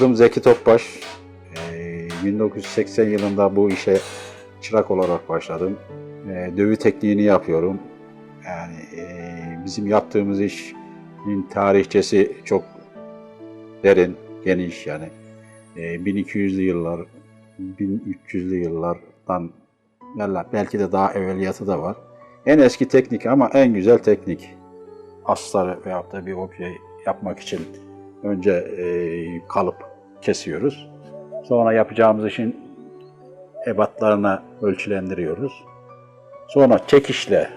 Adım Zeki Topbaş. Ee, 1980 yılında bu işe çırak olarak başladım. Ee, Dövü tekniğini yapıyorum. Yani e, bizim yaptığımız işin tarihçesi çok derin, geniş yani. Ee, 1200'lü yıllar, 1300'lü yıllardan belki de daha evveliyatı da var. En eski teknik ama en güzel teknik. Astarı veyahut da bir obje yapmak için önce e, kalıp kesiyoruz. Sonra yapacağımız işin ebatlarına ölçülendiriyoruz. Sonra çekişle,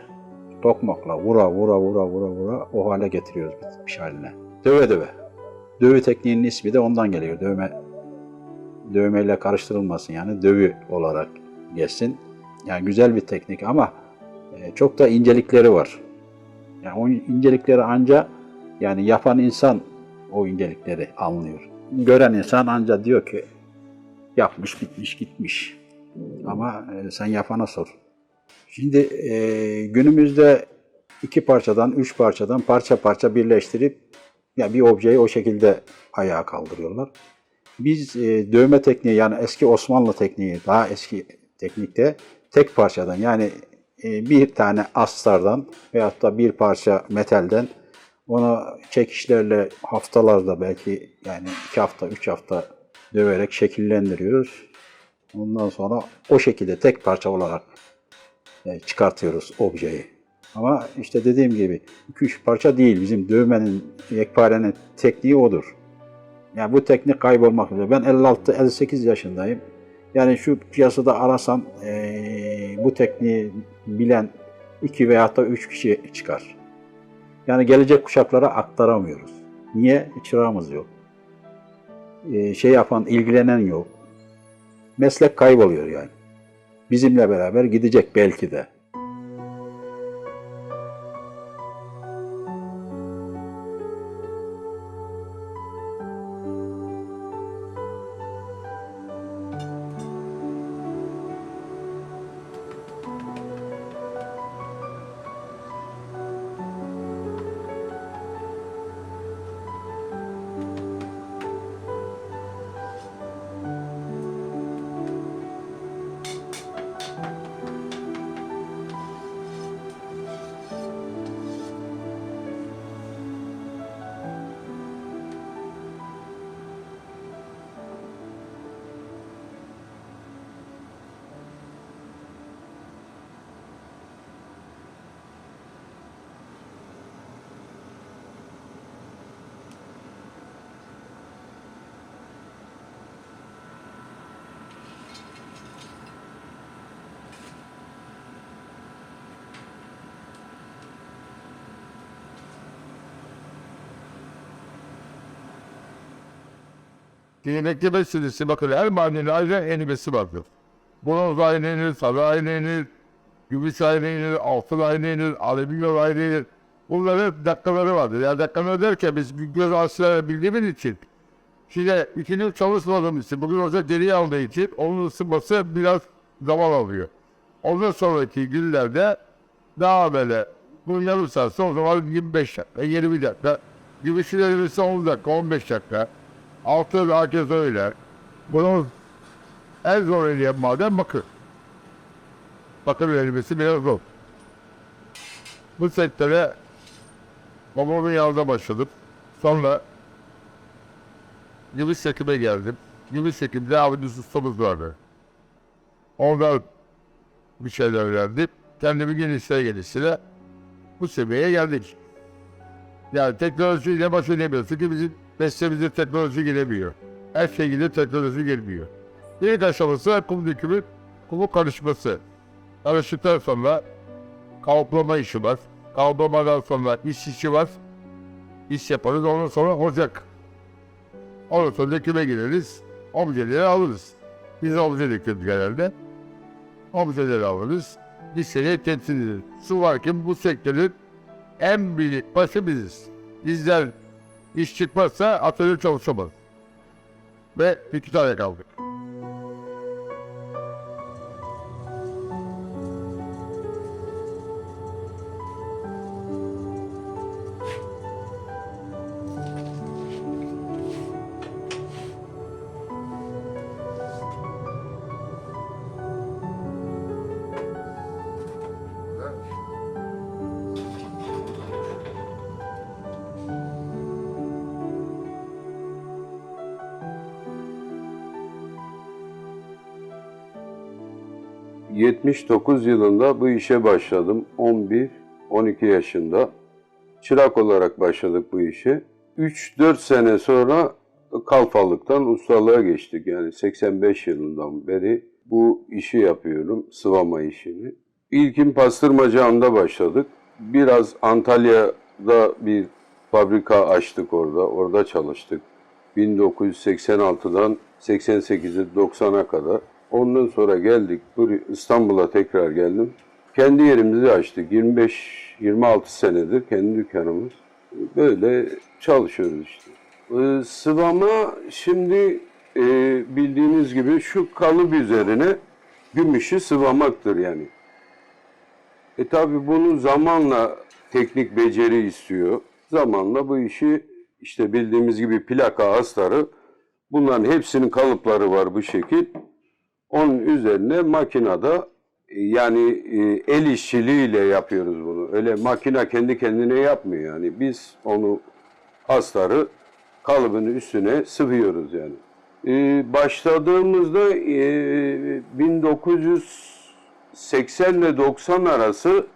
tokmakla vura vura vura vura vura o hale getiriyoruz bitmiş haline. Döve döve. Dövü tekniğinin ismi de ondan geliyor. Dövme dövmeyle karıştırılmasın yani dövü olarak geçsin. Yani güzel bir teknik ama e, çok da incelikleri var. Yani o incelikleri anca yani yapan insan o incelikleri anlıyor. Gören insan anca diyor ki yapmış bitmiş gitmiş. Ama e, sen yapana sor. Şimdi e, günümüzde iki parçadan, üç parçadan parça parça birleştirip ya bir objeyi o şekilde ayağa kaldırıyorlar. Biz e, dövme tekniği yani eski Osmanlı tekniği, daha eski teknikte tek parçadan yani e, bir tane astardan veyahut da bir parça metalden onu çekişlerle haftalarda belki yani iki hafta, üç hafta döverek şekillendiriyoruz. Ondan sonra o şekilde tek parça olarak e, çıkartıyoruz objeyi. Ama işte dediğim gibi 2-3 parça değil. Bizim dövmenin, yekparenin tekniği odur. Yani bu teknik kaybolmak üzere. Ben 56-58 yaşındayım. Yani şu piyasada arasan eee, bu tekniği bilen 2 veya da 3 kişi çıkar. Yani gelecek kuşaklara aktaramıyoruz. Niye? Çırağımız yok. Eee, şey yapan, ilgilenen yok. Meslek kayboluyor yani. Bizimle beraber gidecek belki de. Yemekleme süresi bakın her mahallenin ayrı enibesi vardır. Bronz ayrı yenir, sarı ayrı yenir, gümüş ayrı yenir, altın ayrı yenir, alüminyum ayrı yenir. Bunların dakikaları vardır. Yani dakikaları derken biz göz arasına bildiğimiz için Şimdi ikinin çalışmadığımız için bugün hoca deri aldığı için onun ısınması biraz zaman alıyor. Ondan sonraki günlerde daha böyle bu yarım saat o zaman 25 dakika, 20 dakika. Gümüşün ise 10 dakika, 15 dakika. Altı herkes öyle. Bunun en zor eleyen maden bakır. Bakır erimesi biraz zor. Bu sektöre babamın yanında başladım. Sonra Gümüş Sekim'e geldim. Gümüş Sekim'de abimiz ustamız vardı. Ondan bir şeyler öğrendim. Kendimi geliştire geliştire bu seviyeye geldik. Yani teknolojiyle baş edemiyorsun ki bizim mesleğimize teknoloji gelemiyor. Her şekilde teknoloji gelmiyor. İlk aşaması kum dökümü, kumu karışması. Karıştıktan sonra kavrama işi var. Kavramadan sonra iş işi var. İş yaparız ondan sonra ocak. Ondan sonra döküme gireriz. Objeleri alırız. Biz obje döküyoruz genelde. objeleri alırız. Sene temsil ederiz. Su varken bu sektörün en büyük başı biziz. Bizden iş çıkmazsa atölye çalışamaz. Ve iki tane kaldık. 79 yılında bu işe başladım. 11-12 yaşında. Çırak olarak başladık bu işe. 3-4 sene sonra kalfalıktan ustalığa geçtik. Yani 85 yılından beri bu işi yapıyorum, sıvama işini. İlkin pastırmacağında başladık. Biraz Antalya'da bir fabrika açtık orada. Orada çalıştık. 1986'dan 88'e 90'a kadar. Ondan sonra geldik buraya İstanbul'a tekrar geldim. Kendi yerimizi açtık. 25-26 senedir kendi dükkanımız. Böyle çalışıyoruz işte. Ee, sıvama şimdi e, bildiğiniz gibi şu kalıp üzerine gümüşü sıvamaktır yani. E tabi bunu zamanla teknik beceri istiyor. Zamanla bu işi işte bildiğimiz gibi plaka astarı bunların hepsinin kalıpları var bu şekil. Onun üzerine makinada e, yani e, el işçiliğiyle yapıyoruz bunu. Öyle makina kendi kendine yapmıyor yani. Biz onu astarı kalıbın üstüne sıvıyoruz yani. E, başladığımızda e, 1980 ile 90 arası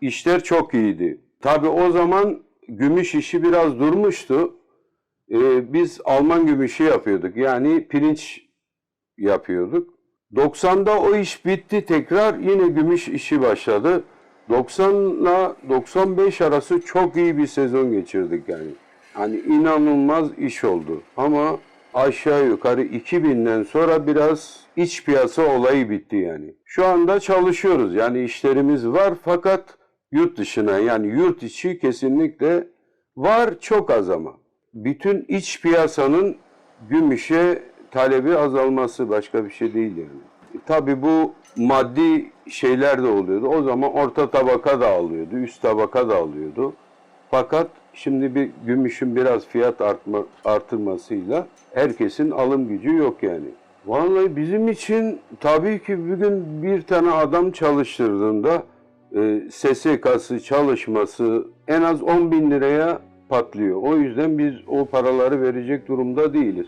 işler çok iyiydi. Tabii o zaman gümüş işi biraz durmuştu. E, biz Alman gümüşü yapıyorduk. Yani pirinç yapıyorduk. 90'da o iş bitti tekrar yine gümüş işi başladı. 90 ile 95 arası çok iyi bir sezon geçirdik yani. Hani inanılmaz iş oldu. Ama aşağı yukarı 2000'den sonra biraz iç piyasa olayı bitti yani. Şu anda çalışıyoruz yani işlerimiz var fakat yurt dışına yani yurt içi kesinlikle var çok az ama. Bütün iç piyasanın gümüşe talebi azalması başka bir şey değil yani. E, tabii bu maddi şeyler de oluyordu. O zaman orta tabaka da alıyordu, üst tabaka da alıyordu. Fakat şimdi bir gümüşün biraz fiyat artma, artırmasıyla herkesin alım gücü yok yani. Vallahi bizim için tabii ki bugün bir tane adam çalıştırdığında e, SSK'sı çalışması en az 10 bin liraya patlıyor. O yüzden biz o paraları verecek durumda değiliz.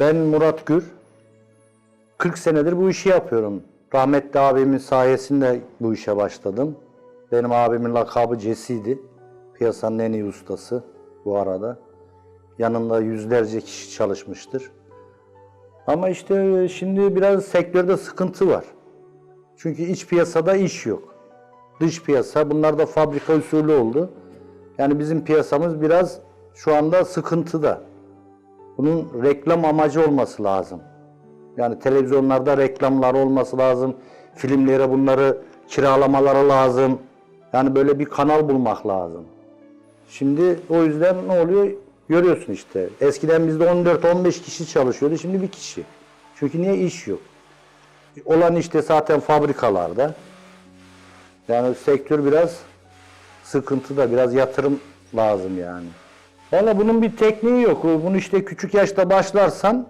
Ben Murat Gür. 40 senedir bu işi yapıyorum. Rahmetli abimin sayesinde bu işe başladım. Benim abimin lakabı Cesi'ydi. Piyasanın en iyi ustası bu arada. Yanında yüzlerce kişi çalışmıştır. Ama işte şimdi biraz sektörde sıkıntı var. Çünkü iç piyasada iş yok. Dış piyasa bunlar da fabrika usulü oldu. Yani bizim piyasamız biraz şu anda sıkıntıda. Bunun reklam amacı olması lazım. Yani televizyonlarda reklamlar olması lazım. Filmlere bunları kiralamaları lazım. Yani böyle bir kanal bulmak lazım. Şimdi o yüzden ne oluyor? Görüyorsun işte. Eskiden bizde 14-15 kişi çalışıyordu. Şimdi bir kişi. Çünkü niye iş yok? Olan işte zaten fabrikalarda. Yani sektör biraz sıkıntıda. Biraz yatırım lazım yani. Valla bunun bir tekniği yok. Bunu işte küçük yaşta başlarsan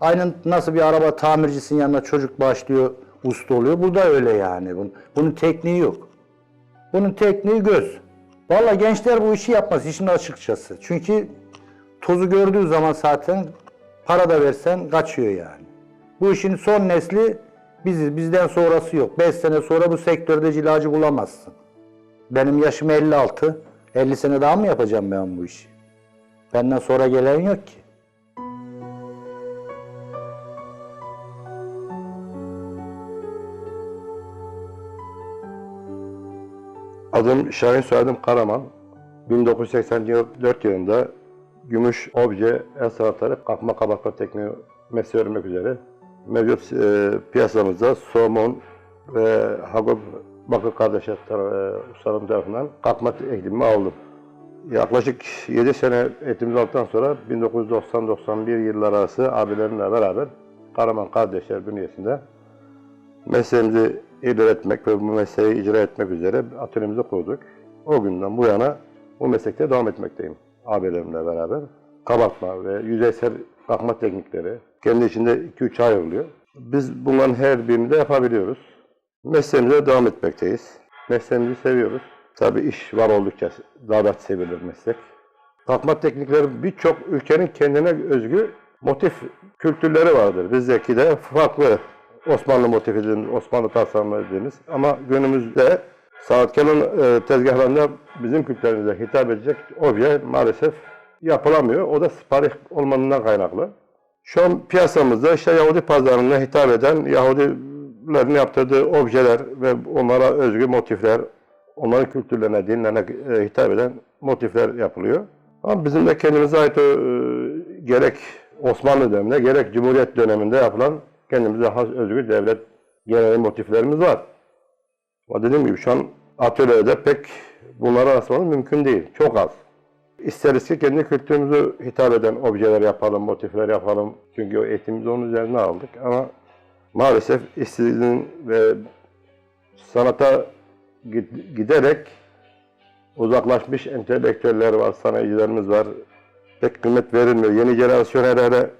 aynen nasıl bir araba tamircisinin yanına çocuk başlıyor, usta oluyor. Bu da öyle yani. Bunun, bunun tekniği yok. Bunun tekniği göz. Valla gençler bu işi yapmaz işin açıkçası. Çünkü tozu gördüğü zaman zaten para da versen kaçıyor yani. Bu işin son nesli biziz. Bizden sonrası yok. 5 sene sonra bu sektörde cilacı bulamazsın. Benim yaşım 56. 50 sene daha mı yapacağım ben bu işi? Benden sonra gelen yok ki. Adım Şahin soyadım Karaman. 1984 yılında gümüş obje el sanatları kalkma kabartma tekniği mesleği öğrenmek üzere mevcut e, piyasamızda somon ve Hagop Bakır kardeşler e, tarafından kalkma eğitimimi aldım. Yaklaşık 7 sene eğitimimi aldıktan sonra 1990-91 yıllar arası abilerimle beraber Karaman Kardeşler bünyesinde mesleğimizi ilerletmek ve bu mesleği icra etmek üzere atölyemizi kurduk. O günden bu yana bu meslekte devam etmekteyim abilerimle beraber. Kabartma ve yüzeysel kalkma teknikleri kendi içinde 2-3 ay ayrılıyor. Biz bunların her birini de yapabiliyoruz. Mesleğimize devam etmekteyiz. Mesleğimizi seviyoruz. Tabii iş var oldukça daha da sevilir meslek. Kalkma teknikleri birçok ülkenin kendine özgü motif kültürleri vardır. Bizdeki de farklı Osmanlı motifi dediğimiz, Osmanlı tasarımı dediğimiz ama günümüzde sanatkarın e, tezgahlarında bizim kültürümüze hitap edecek obje maalesef yapılamıyor. O da sipariş olmadığından kaynaklı. Şu an piyasamızda işte Yahudi pazarına hitap eden Yahudilerin yaptırdığı objeler ve onlara özgü motifler, onların kültürlerine, dinlerine e, hitap eden motifler yapılıyor. Ama bizim de kendimize ait o, e, gerek Osmanlı döneminde gerek Cumhuriyet döneminde yapılan kendimize has özgü devlet genel motiflerimiz var. Ama dediğim gibi şu an atölyede pek bunlara rastlamak mümkün değil. Çok az. İsteriz ki kendi kültürümüzü hitap eden objeler yapalım, motifler yapalım. Çünkü o eğitimimizi onun üzerine aldık. Ama maalesef istediğin ve sanata giderek uzaklaşmış entelektüeller var, sanayicilerimiz var. Pek kıymet verilmiyor. Yeni jenerasyon herhalde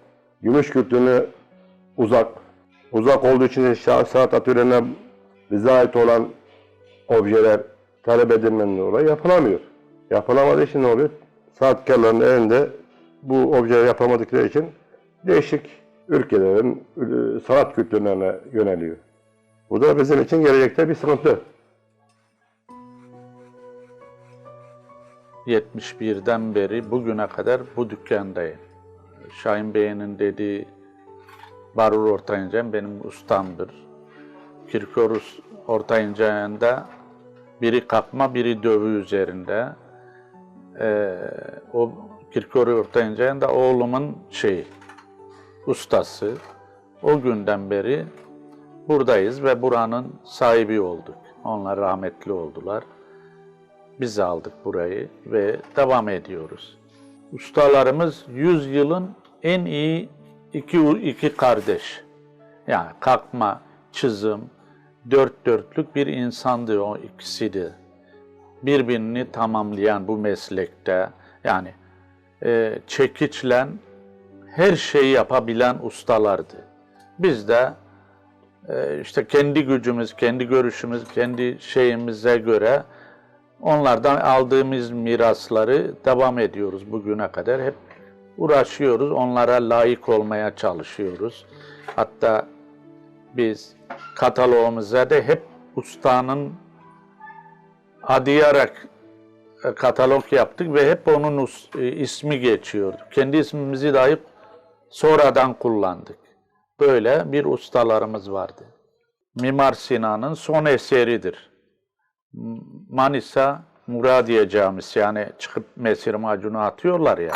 gümüş kültürünü uzak. Uzak olduğu için sanat atölyelerine bize ait olan objeler talep edilmenin dolayı yapılamıyor. Yapılamadığı için ne oluyor? Sanatkarların elinde bu objeleri yapamadıkları için değişik ülkelerin sanat kültürlerine yöneliyor. Bu da bizim için gelecekte bir sıkıntı. 71'den beri bugüne kadar bu dükkandayım. Şahin Bey'in dediği Barur Ortayıncayan benim ustamdır. Kirkorus Ortayıncayan'da biri kalkma, biri dövü üzerinde. Ee, o Kirkor Ortayıncayan da oğlumun şeyi, ustası. O günden beri buradayız ve buranın sahibi olduk. Onlar rahmetli oldular. Biz aldık burayı ve devam ediyoruz. Ustalarımız 100 yılın en iyi iki, iki kardeş. Yani kalkma, çizim, dört dörtlük bir insandı o ikisi de. Birbirini tamamlayan bu meslekte yani e, çekiçle her şeyi yapabilen ustalardı. Biz de e, işte kendi gücümüz, kendi görüşümüz, kendi şeyimize göre onlardan aldığımız mirasları devam ediyoruz bugüne kadar. Hep uğraşıyoruz, onlara layık olmaya çalışıyoruz. Hatta biz kataloğumuza da hep ustanın adayarak e, katalog yaptık ve hep onun e, ismi geçiyor. Kendi ismimizi dahi sonradan kullandık. Böyle bir ustalarımız vardı. Mimar Sinan'ın son eseridir. Manisa Muradiye Camisi yani çıkıp mesir macunu atıyorlar ya.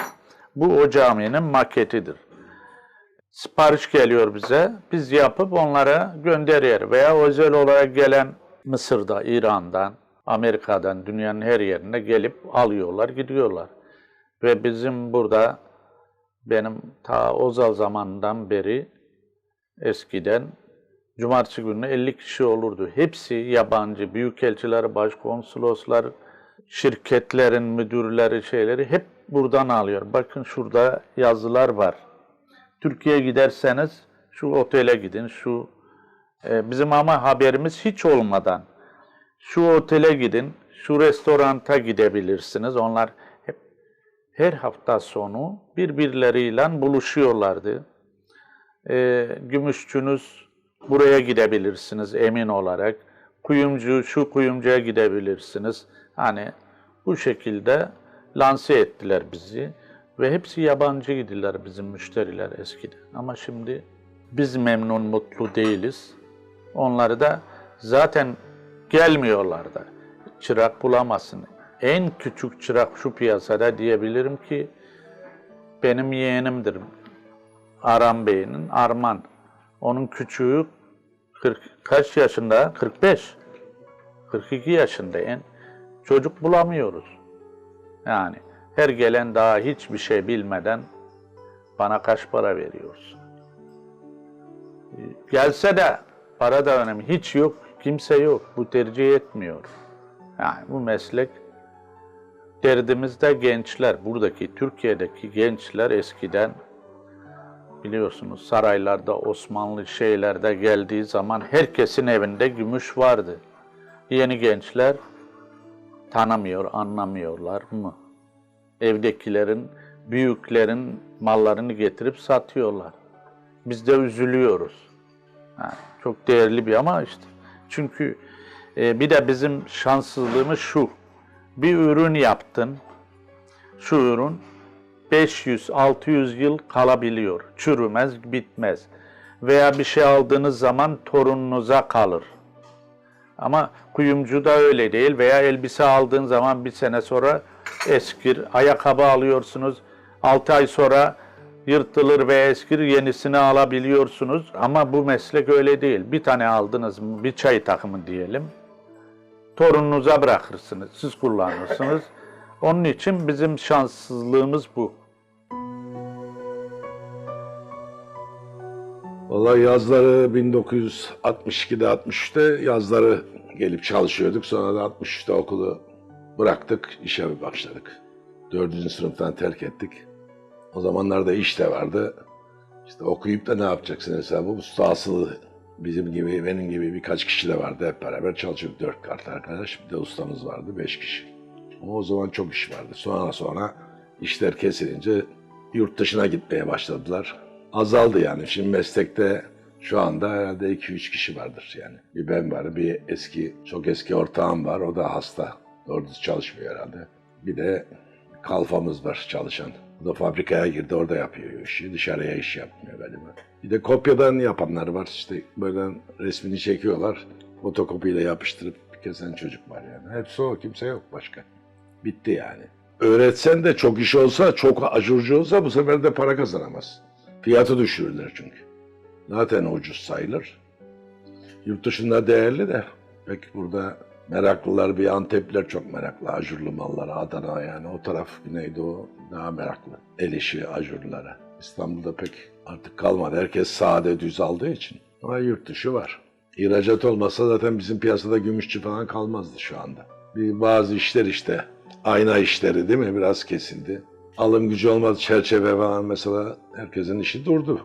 Bu o caminin maketidir. Sipariş geliyor bize. Biz yapıp onlara gönderiyor. Veya özel olarak gelen Mısır'da, İran'dan, Amerika'dan, dünyanın her yerine gelip alıyorlar, gidiyorlar. Ve bizim burada benim ta Ozal zamanından beri eskiden cumartesi günü 50 kişi olurdu. Hepsi yabancı, büyükelçiler, başkonsoloslar, şirketlerin müdürleri, şeyleri hep buradan alıyor. Bakın şurada yazılar var. Türkiye'ye giderseniz şu otele gidin, şu e, bizim ama haberimiz hiç olmadan şu otele gidin, şu restoranta gidebilirsiniz. Onlar hep her hafta sonu birbirleriyle buluşuyorlardı. E, gümüşçünüz buraya gidebilirsiniz emin olarak. Kuyumcu şu kuyumcuya gidebilirsiniz. Hani bu şekilde lanse ettiler bizi ve hepsi yabancıydılar bizim müşteriler eskiden. Ama şimdi biz memnun mutlu değiliz. Onları da zaten gelmiyorlar da. Çırak bulamazsın. en küçük çırak şu piyasada diyebilirim ki benim yeğenimdir. Aram Bey'in Arman. Onun küçüğü 40 kaç yaşında? 45. 42 yaşında en çocuk bulamıyoruz. Yani her gelen daha hiçbir şey bilmeden bana kaç para veriyorsun? Gelse de para da önemli. Hiç yok, kimse yok. Bu tercih etmiyor. Yani bu meslek derdimiz de gençler. Buradaki Türkiye'deki gençler eskiden biliyorsunuz saraylarda Osmanlı şeylerde geldiği zaman herkesin evinde gümüş vardı. Yeni gençler tanımıyor, anlamıyorlar mı? Evdekilerin, büyüklerin mallarını getirip satıyorlar. Biz de üzülüyoruz. Ha, çok değerli bir ama işte. Çünkü e, bir de bizim şanssızlığımız şu. Bir ürün yaptın. Şu ürün 500-600 yıl kalabiliyor. Çürümez, bitmez. Veya bir şey aldığınız zaman torununuza kalır. Ama kuyumcu da öyle değil. Veya elbise aldığın zaman bir sene sonra eskir. Ayakkabı alıyorsunuz. 6 ay sonra yırtılır ve eskir. Yenisini alabiliyorsunuz. Ama bu meslek öyle değil. Bir tane aldınız bir çay takımı diyelim. Torununuza bırakırsınız. Siz kullanırsınız. Onun için bizim şanssızlığımız bu. Vallahi yazları 1962'de 63'te yazları gelip çalışıyorduk. Sonra da 63'te okulu bıraktık, işe başladık. Dördüncü sınıftan terk ettik. O zamanlarda iş de vardı. İşte okuyup da ne yapacaksın hesabı? Usta asılı bizim gibi, benim gibi birkaç kişi de vardı. Hep beraber çalışıyorduk. Dört kart arkadaş. Bir de ustamız vardı, beş kişi. Ama o zaman çok iş vardı. Sonra sonra işler kesilince yurt dışına gitmeye başladılar. Azaldı yani. Şimdi meslekte şu anda herhalde 2-3 kişi vardır yani. Bir ben var, bir eski, çok eski ortağım var. O da hasta. Doğru çalışmıyor herhalde. Bir de kalfamız var çalışan. O da fabrikaya girdi, orada yapıyor işi. Dışarıya iş yapmıyor benim. Bir de kopyadan yapanlar var. İşte böyle resmini çekiyorlar. Fotokopiyle yapıştırıp kesen çocuk var yani. Hepsi o, kimse yok başka. Bitti yani. Öğretsen de çok iş olsa, çok ajurcu olsa bu sefer de para kazanamaz. Fiyatı düşürürler çünkü. Zaten ucuz sayılır. Yurt dışında değerli de pek burada meraklılar bir Antepliler çok meraklı. Ajurlu mallara Adana yani o taraf Güneydoğu daha meraklı. El işi ajurlulara. İstanbul'da pek artık kalmadı. Herkes sade düz aldığı için. Ama yurt dışı var. İhracat olmasa zaten bizim piyasada gümüşçü falan kalmazdı şu anda. Bir bazı işler işte ayna işleri değil mi biraz kesildi. Alım gücü olmadı çerçeve falan mesela herkesin işi durdu.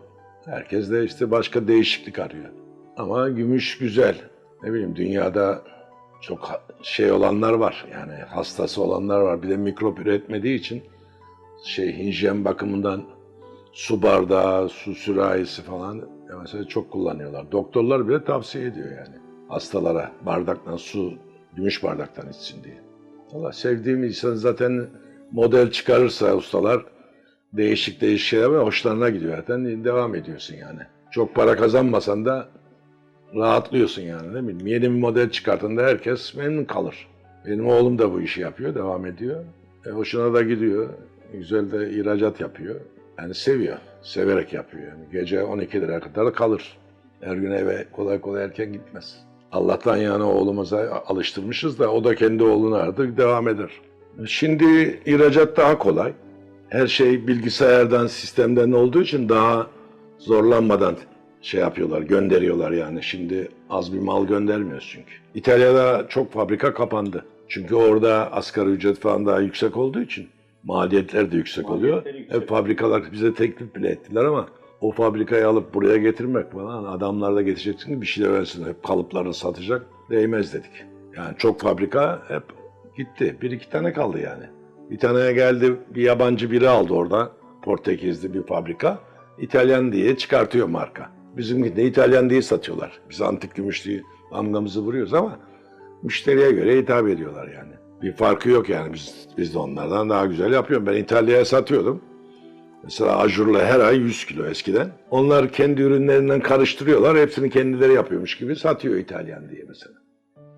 Herkes de işte başka değişiklik arıyor. Ama gümüş güzel. Ne bileyim dünyada çok şey olanlar var. Yani hastası olanlar var. Bir de mikrop üretmediği için şey hijyen bakımından su bardağı, su sürahisi falan mesela çok kullanıyorlar. Doktorlar bile tavsiye ediyor yani. Hastalara bardaktan su, gümüş bardaktan içsin diye. Valla sevdiğim insan zaten model çıkarırsa ustalar değişik değişik şeyler var. Hoşlarına gidiyor zaten. Devam ediyorsun yani. Çok para kazanmasan da rahatlıyorsun yani değil mi? Yeni bir model çıkartında herkes memnun kalır. Benim oğlum da bu işi yapıyor, devam ediyor. E, hoşuna da gidiyor. Güzel de ihracat yapıyor. Yani seviyor, severek yapıyor. Yani gece 12'lere kadar kalır. Her gün eve kolay kolay erken gitmez. Allah'tan yani oğlumuza alıştırmışız da o da kendi oğlunu artık devam eder. Şimdi ihracat daha kolay. Her şey bilgisayardan, sistemden olduğu için daha zorlanmadan şey yapıyorlar, gönderiyorlar yani. Şimdi az bir mal göndermiyoruz çünkü. İtalya'da çok fabrika kapandı. Çünkü orada asgari ücret falan daha yüksek olduğu için maliyetler de yüksek oluyor. Hep fabrikalar bize teklif bile ettiler ama o fabrikayı alıp buraya getirmek falan adamlar da getireceksin bir şeyler versin. Hep kalıplarını satacak değmez dedik. Yani çok fabrika hep gitti. Bir iki tane kaldı yani. Bir tane geldi bir yabancı biri aldı orada. Portekizli bir fabrika. İtalyan diye çıkartıyor marka. Bizimki de İtalyan diye satıyorlar. Biz antik gümüş diye damgamızı vuruyoruz ama müşteriye göre hitap ediyorlar yani. Bir farkı yok yani biz, biz de onlardan daha güzel yapıyoruz. Ben İtalya'ya satıyordum. Mesela ajurla her ay 100 kilo eskiden. Onlar kendi ürünlerinden karıştırıyorlar. Hepsini kendileri yapıyormuş gibi satıyor İtalyan diye mesela.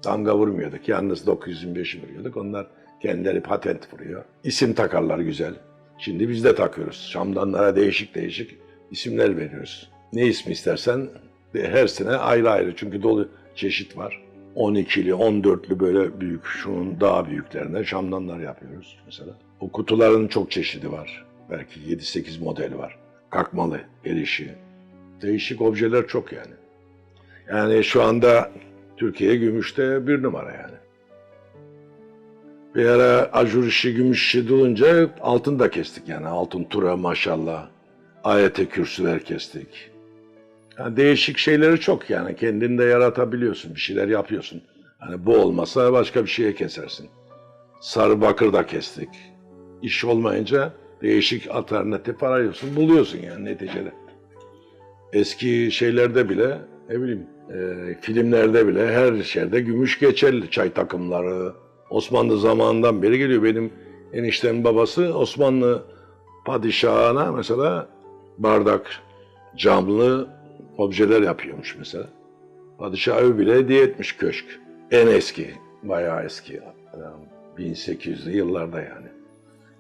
Damga vurmuyorduk. Yalnız 925'i vuruyorduk. Onlar Kendileri patent vuruyor. İsim takarlar güzel. Şimdi biz de takıyoruz. Şamdanlara değişik değişik isimler veriyoruz. Ne ismi istersen her sene ayrı ayrı çünkü dolu çeşit var. 12'li, 14'lü böyle büyük, şunun daha büyüklerinden şamdanlar yapıyoruz mesela. O kutuların çok çeşidi var. Belki 7-8 model var. Kalkmalı, el işi. Değişik objeler çok yani. Yani şu anda Türkiye gümüşte bir numara yani. Bir ara ajur işi, gümüş işi dolunca altın da kestik yani. Altın tura maşallah. Ayete kürsüler kestik. Yani değişik şeyleri çok yani. Kendini de yaratabiliyorsun. Bir şeyler yapıyorsun. Hani bu olmasa başka bir şeye kesersin. Sarı bakır da kestik. İş olmayınca değişik alternatif arıyorsun. Buluyorsun yani neticede. Eski şeylerde bile ne bileyim e, filmlerde bile her şeyde gümüş geçerli. Çay takımları Osmanlı zamanından beri geliyor. Benim eniştemin babası Osmanlı padişahına mesela bardak, camlı objeler yapıyormuş mesela. Padişah evi bile hediye etmiş köşk. En eski, bayağı eski. Yani 1800'lü yıllarda yani.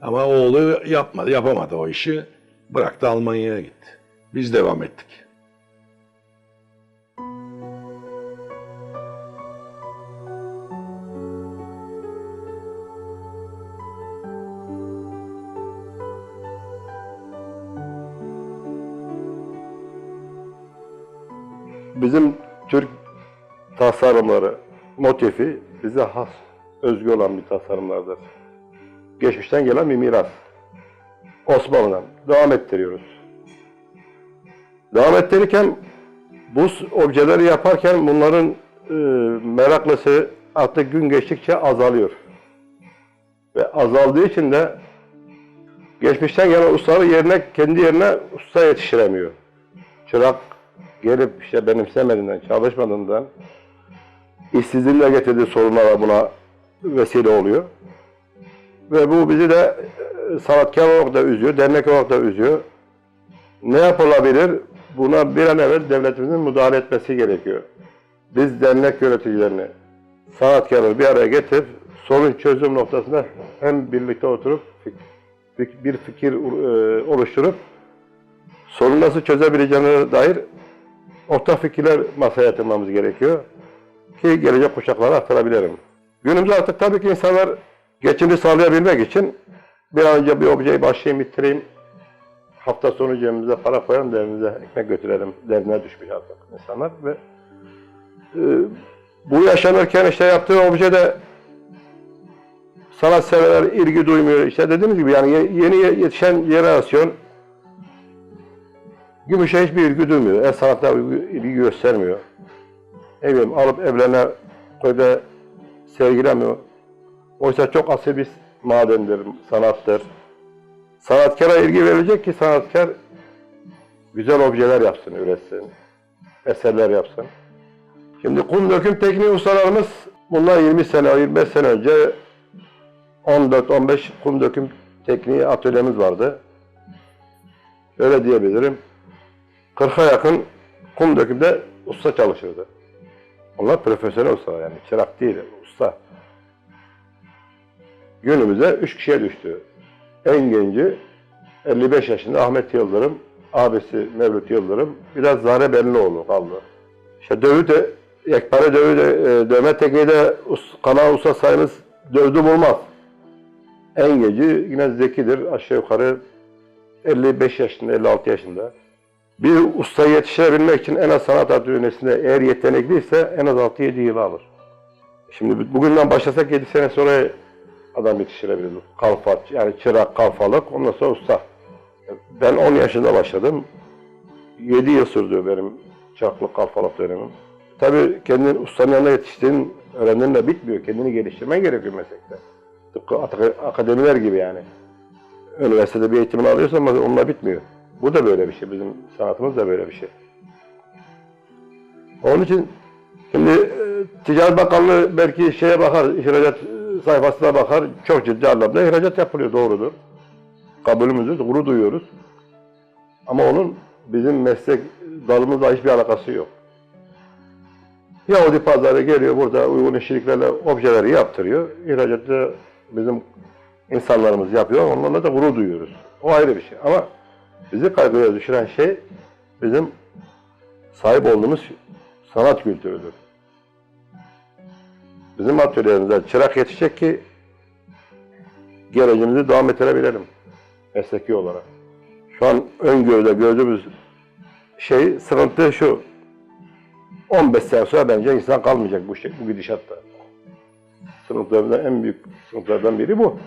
Ama oğlu yapmadı, yapamadı o işi. Bıraktı Almanya'ya gitti. Biz devam ettik. Bizim Türk tasarımları, motifi bize has, özgü olan bir tasarımlardır. Geçmişten gelen bir miras. Osmanlı'dan devam ettiriyoruz. Devam ettirirken bu objeleri yaparken bunların e, meraklısı artık gün geçtikçe azalıyor. Ve azaldığı için de geçmişten gelen ustaları yerine kendi yerine usta yetiştiremiyor. Çırak gelip işte benimsemediğinden, çalışmadığından işsizliğin getirdiği sorunlara buna vesile oluyor. Ve bu bizi de e, sanatkar olarak da üzüyor, dernek olarak da üzüyor. Ne yapılabilir? Buna bir an evvel devletimizin müdahale etmesi gerekiyor. Biz dernek yöneticilerini, sanatkarları bir araya getirip sorun çözüm noktasında hem birlikte oturup bir fikir e, oluşturup sorunu nasıl çözebileceğine dair ortak fikirler masaya yatırmamız gerekiyor ki gelecek kuşaklara aktarabilirim. Günümüzde artık tabii ki insanlar geçimini sağlayabilmek için bir an önce bir objeyi başlayayım bitireyim, hafta sonu cebimize para koyalım da ekmek götürelim derdine düşmüş artık insanlar ve e, bu yaşanırken işte yaptığı obje de sanatseverler ilgi duymuyor. İşte dediğimiz gibi yani ye- yeni yetişen jenerasyon Gümüşe hiçbir ilgi duymuyor. El sanatına ilgi göstermiyor. Ne bileyim alıp evlerine koyda sergilemiyor. Oysa çok asil bir madendir, sanattır. Sanatkara ilgi verilecek ki sanatkar güzel objeler yapsın, üretsin. Eserler yapsın. Şimdi kum döküm tekniği ustalarımız bunlar 20 sene, 25 sene önce 14-15 kum döküm tekniği atölyemiz vardı. Öyle diyebilirim. 40'a yakın kum dökümde usta çalışırdı. Onlar profesyonel usta yani çırak değil, usta. Günümüze üç kişiye düştü. En genci 55 yaşında Ahmet Yıldırım, abisi Mevlüt Yıldırım, biraz Zahre Benlioğlu kaldı. İşte dövü de, yekpare dövü de, e, dövme tekniği de kanal usta sayımız dövdü bulmaz. En genci yine Zeki'dir, aşağı yukarı 55 yaşında, 56 yaşında. Bir usta yetiştirebilmek için en az sanat atölyesinde eğer yetenekliyse en az 6-7 yıl alır. Şimdi bugünden başlasak 7 sene sonra adam yetiştirebilir. Kalfa, yani çırak, kalfalık, ondan sonra usta. Ben 10 yaşında başladım. 7 yıl sürdü benim çıraklık, kalfalık dönemim. Tabii kendin ustanın yanında yetiştiğin, öğrendiğinle bitmiyor. Kendini geliştirmen gerekiyor meslekte. Tıpkı ak- akademiler gibi yani. Üniversitede bir eğitimini alıyorsan ama onunla bitmiyor. Bu da böyle bir şey. Bizim sanatımız da böyle bir şey. Onun için şimdi e, Ticaret Bakanlığı belki şeye bakar, ihracat sayfasına bakar. Çok ciddi anlamda ihracat yapılıyor doğrudur. Kabulümüzü gurur duyuyoruz. Ama onun bizim meslek dalımızla hiçbir alakası yok. Yahudi pazarı geliyor burada uygun işçiliklerle objeleri yaptırıyor. İhracatı bizim insanlarımız yapıyor. Onlarla da gurur duyuyoruz. O ayrı bir şey. Ama bizi kaygıya düşüren şey bizim sahip olduğumuz sanat kültürüdür. Bizim atölyemizde çırak yetişecek ki gelecimizi devam ettirebilelim mesleki olarak. Şu an öngörüde gördüğümüz şey sıkıntı şu. 15 sene sonra bence insan kalmayacak bu şey, bu gidişatta. Sıkıntılarımızdan en büyük sıkıntılardan biri. Bu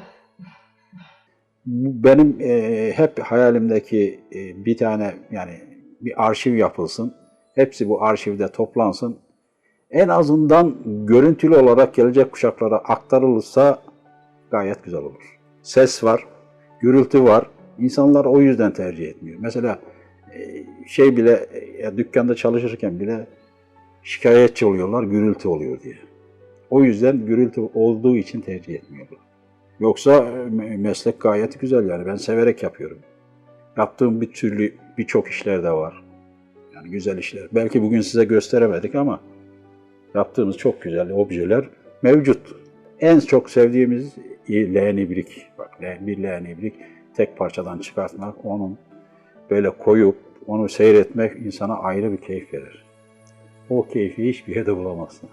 benim e, hep hayalimdeki e, bir tane yani bir arşiv yapılsın. Hepsi bu arşivde toplansın. En azından görüntülü olarak gelecek kuşaklara aktarılırsa gayet güzel olur. Ses var, gürültü var. İnsanlar o yüzden tercih etmiyor. Mesela e, şey bile e, dükkanda çalışırken bile şikayetçi oluyorlar gürültü oluyor diye. O yüzden gürültü olduğu için tercih etmiyorlar. Yoksa e, me- meslek gayet güzel yani ben severek yapıyorum. Yaptığım bir türlü birçok işler de var. Yani güzel işler. Belki bugün size gösteremedik ama yaptığımız çok güzel objeler mevcut. En çok sevdiğimiz leğen ibrik. Bak bir leğen ibrik tek parçadan çıkartmak, onun böyle koyup onu seyretmek insana ayrı bir keyif verir. O keyfi hiçbir yerde bulamazsın.